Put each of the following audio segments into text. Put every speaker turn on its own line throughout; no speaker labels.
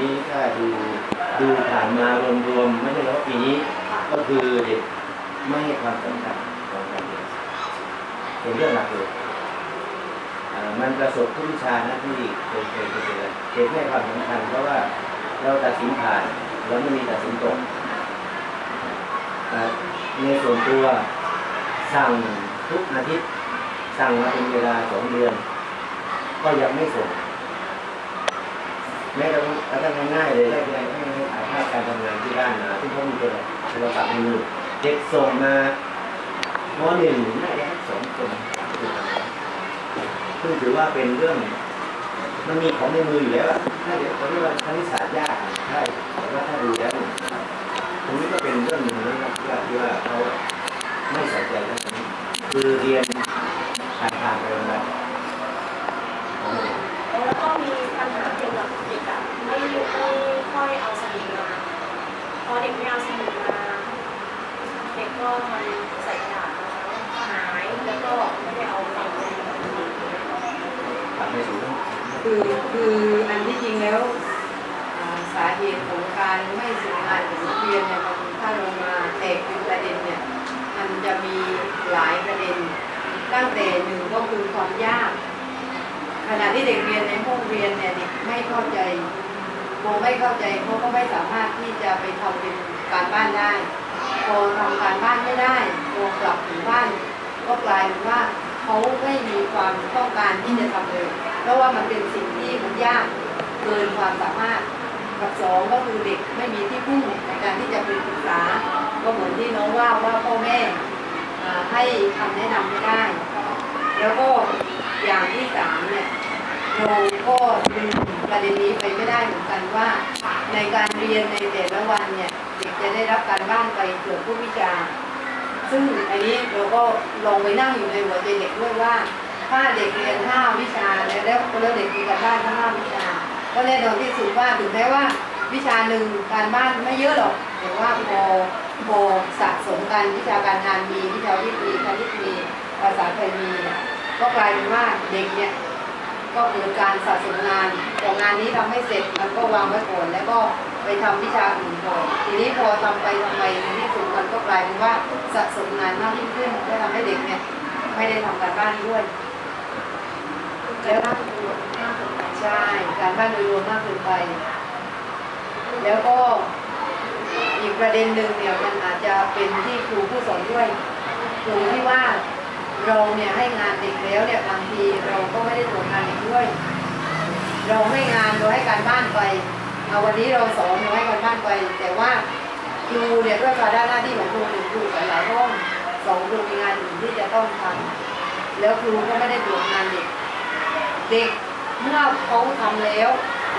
นี้ถ้าดูดู
ผ่านมารวมๆไม่ใช่เฉพาะปีนี้ก็คือเด็กไม่ให้ความสำคัญของการเรียนเป็นเรื่องหลักเลยอ่มันประสบทุกวิชานะที่เคยเคยเคยเจอเด็กไม่ให้ความสำคัญเพราะว่าเราตัดสินผ่านเราไม่มีตัดสินตกในส่วนตัวสั่งทุกอาทิตย์สั่งมาเป็นเวลาสองเดือน ก็ยังไม่ส่ง แม้กระทั่งกระทั่งง่ายๆเลยได้ให้ให้ถ่ายภาพการทำงานที่บ้านมาซึ่เขามีโทรศัพท์มือเด็กส่งมามหนึ่งน่าจะสักสองคนซึ่งถือว่าเป็นเรื่องมันมีของในมืออยู่แล้วถ้าเดี๋ยวเขาเรียกว่าคณิตศาสตร์ยากใช่แต่ว่าถ้าดูแล้วเนี่ยตรงนี้ก็เป็นเรื่องหนึ่งนะครับที่ว่าที่ว่าเขาไม่ใส่ใจเรื่องนี้คือเรียนผ่านๆไปวันๆของเด็ก
แล้วก็มีปัญหาเกี่ยวกับเด็กอะไม่ไม่ค่อยเอาสมุดมาพอเด็กไม่เอาสมุดมา เด็กก็มันใส่กระดาษหายแล้วก็ไม่ได้เอาไปเลย
ทำให้สูง
คือคืออันที่จริงแล้วอ่าสาเหตุของการไม่ส่งงานของนักเรียนเนี่ยมันถ้าลงมาแตกเป็นประเด็นเนี่ยมันจะมีหลายประเด็น ตั้งแต่หนึ่งก็คือความยาก ณะที่เด็กเรียนในห้องเรียนเนี่ยเด็กไม่เข้าใจพอไม่เข้าใจเขาก็ไม่สามารถที่จะไปทำเป็นการบ้านได้พอทำการบ้านไม่ได้พอกลับถึงบ้านก็กลายเป็นว่าเขาไม่มีความต้องการที่จะทำเลยเพราะว่ามันเป็นสิ่งที่มันยากเกินความสามารถกับสองก็คือเด็กไม่มีที่พึ่งในการที่จะไปปรึกษา ก็เหมือนที่น้องว่าว่าพ่อแม่ให้คำแนะนำไม่ได้ แล้วก็ อย่างที่สามเนี่ยเราก็ลืมประเด็นนี้ไปไม่ได้เหมือนกันว่า ในการเรียนในแต่ละวันเนี่ยเด็กจะได้รับการบ้านไปเกือบทุกวิชาซึ่งอันนี้เราก็ลองไปนั่งอยู่ในหัวใจเด็กด้วยว่า ถ้าเด็กเรียนห้าวิชาแล้วแล้วแล้วเด็กมีการบ้านทั้งห้าวิชา ก็แน่นอนที่สุดว่าถึงแม้ว่า วิชาหนึ่งการบ้านไม่เยอะหรอกแต่ว่าพอพอสะสมกันวิชาการงานมีวิชาวิทย์มีคณิตมีภาษาไทยมีเนี่ย ก็กลายเป็นว่าเด็กเนี่ยก็เกิดการสะสมงานแต่งานนี้ทำให้เสร็จมันก็วางไว้ก่อนแล้วก็ไปทำวิชาอื่นก่อนทีนี้พอทำไปทำไปในที่สุดมันก็กลายเป็นว่าสะสมงานมากยิ่งขึ้นและทำให้เด็กเนี่ยไม่ได้ทำการบ้านด้วย
การบ้านเป็นหมดมากเกินไป
ใช่การบ้านโดยรวมมากเกินไป แล้วก็อีกประเด็นหนึ่งเนี่ยมันอาจจะเป็นที่ครูผู้สอนด้วยครูที่ว่า เราเนี่ยให้งานเด็กแล้วเนี่ยบางทีเราก็ไม่ได้ตรวจงานเด็กด้วย เราให้งานเราให้การบ้านไปเอาวันนี้เราสอนเราให้การบ้านไป แต่ว่าครูเนี่ยด้วยภาระหน้าที่ของครูหนึ่งครูสอนหลายห้องสองครูมีงานอื่นที่จะต้องทำแล้วครูก็ไม่ได้ตรวจงานเด็ก เด็กเมื่อเขาทำแล้ว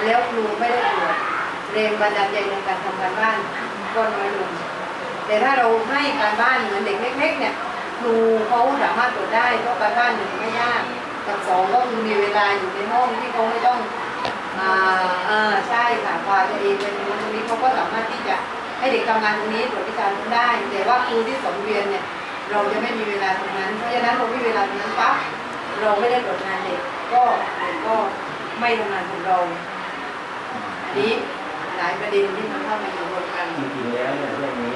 แล้วครูไม่ได้ตรวจแรงบันดาลใจในการทำการบ้านก็น้อยลงแต่ถ้าเราให้การบ้านเหมือนเด็กเล็กๆเนี่ย ครูเขาสามารถตรวจได้เพราะการบ้านหนึ่งไม่ยากกับสองก็คือมีเวลาอยู่ในห้องที่เขาไม่ต้องอ่าเออใช่ค่ะพาตัวเองไปตรงนู้นตรงนี้เขาก็สามารถที่จะให้เด็กทำงานตรงนี้ตรวจวิชาตรงได้ แต่ว่าครูที่สอนเรียนเนี่ยเราจะไม่มีเวลาตรงนั้น เพราะฉะนั้นเราไม่มีเวลาตรงนั้นปั๊บเราไม่ได้ตรวจงานเด็กก็เด็กก็ไม่ทำงานของเราอันนี้หลายประเด็นที่มันเข้ามาอยู่รวมกัน
จริงๆแล้วเนี่ยเรื่องนี้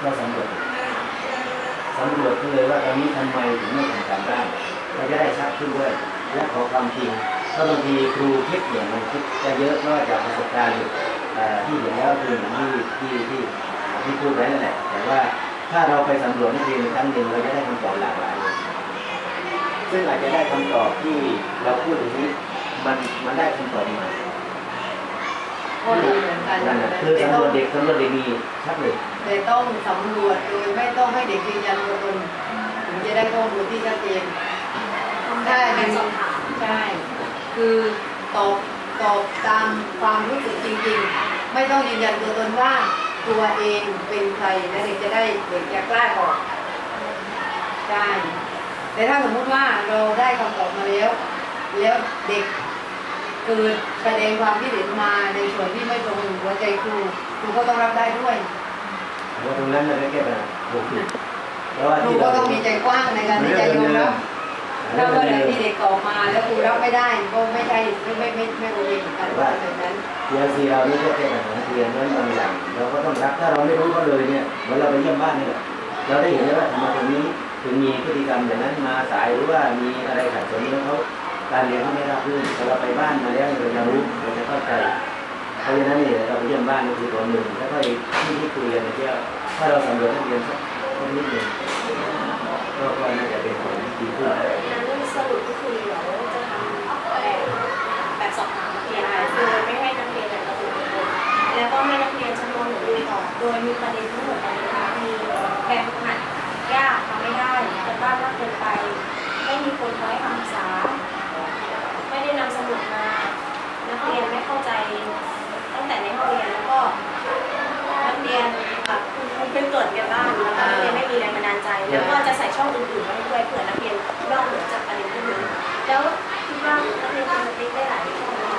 เราสำรวจ สำรวจก็เลยว่าตอนนี้ทำไมถึงไม่ทำการบ้านเราจะได้ชัดขึ้นด้วยและขอความจริงเพราะบางทีครูคิดเนี่ยมันคิดจะเยอะนอกจากประสบการณ์เอ่ที่เห็นแล้วคืออย่างที่ที่ที่ที่พูดไว้นั่นแหละแต่ว่าถ้าเราไปสำรวจนักเรียนครั้งหนึ่งเราจะได้คำตอบหลากหลายเลยซึ่งอาจจะได้คำตอบที่เราพูดถึงนี้มันมันได้คำตอบใหม่
ก็ดีเหมือนกัน
นั่นแหละคือ
แต่
สำร
ต้อง
วจเด็กสำรวจเด็กมีชัดเลย
แต่ต้องสำรวจโดยไม่ต้องให้เด็กยืนยันตัวตนถึงจะได้ข้อมูลที่ชัดเจน
ทำได้เป็นสอบถาม
ใช่ คือตอบตอบตามความรู้สึกจริงๆ ไม่ต้องยืนยันตัวตนว่าตัวเองเป็นใครแล้วเด็กจะได้เด็กจะกล้าบอกได้แต่ถ้าสมมุติว่าเราได้คำตอบมาแล้ว แล้วเด็ก เกิดแสดงความคิดเห็นมาในส่วนที่ไม่ตรงหัวใจครูครูก็ต้องรับได้ด้วย
เพราะตรงนั้นมันไม่แก้ปัญหาโอเคเพราะว่า
ครู
ที่
ก็
เรา
ต้องมีใจกว้างในการที่จะยอมรับถ้าเมื่อไหร่ที่เด็กตอบมาแล้วครูรับไม่ได้ก็ไม่ใช่ไม่ไม่ไม่ไม่โอเคเหมือนกันว่าแบบนั้น
เรียนซีเรานี่ก็แก้ปัญหานักเรียนนั้นบางอย่างเราก็ต้องรับถ้าเราไม่รู้ก็เลยเนี่ยเหมือนเราไปเยี่ยมบ้านนี่แหละเราได้เห็นแล้วว่าทำไมตรงนี้ถึงมีพฤติกรรมอย่างนั้นมาสายหรือว่ามีอะไรขัดสนแล้วเขา การเรียนเขาไม่รับรื่นพอเราไปบ้านมาแล้วเราจะรู้เราจะเข้าใจเพราะฉะนั้นเนี่ยเราไปเยี่ยมบ้านนี่คือตัวหนึ่งแล้วก็อีกที่ที่คุยกันเนี่ยถ้าเราสำรวจนักเรียนสักนิดหนึ่งก็ก็น่าจะเป็นผลที่ดีขึ้น
นั้นสรุปก็คือเดี๋ยวจะทำแบบแบบสอบถามนักเรียนคือไม่ให้นักเรียนแบบระบุตัวตนแล้วก็ให้นักเรียนจำนวนหนึ่งดูต่อโดยมีประเด็นทั้งหมดเลยนะคะมีแบบฝึกหัดยากทำไม่ได้การบ้านมากเกินไป ไม่มีคนคอยให้คำปรึกษา ไม่ได้นำสมุดมา นัก เรียนไม่เข้าใจ ตั้งแต่ในห้องเรียนแล้วก็นักเรียนแบบคุณเพิ่งเกิดกันบ้างแล้วก็นักเรียนไม่มีแรงบันดาลใจ แล้วก็จะใส่ช่องอื่นๆไว้ด้วยเผื่อนักเรียนนอกเหนือจากประเด็นที่นี้แล้วคิดว่านักเรียนควรจะติ๊กได้หลายช่องไหมคะ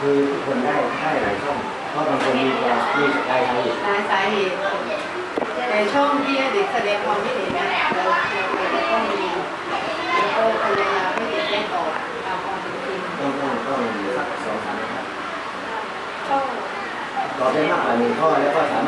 คือทุกคนได้ได้หลายช่องเพราะบางคนมีความมีสกายทาง
หลายสาเหตุแต่ช่องที่เด็กแสดงความคิดเห็นเนี่ยเราเราต้องมีแล้วก็พยายามให้เด็กได้ตอบตามความเป็นจริง
ต้องต้องต้องสักสองสาม นะครับ
ช่อง
ตอบได้มากกว่าหนึ่งข้อแล้วก็สามารถ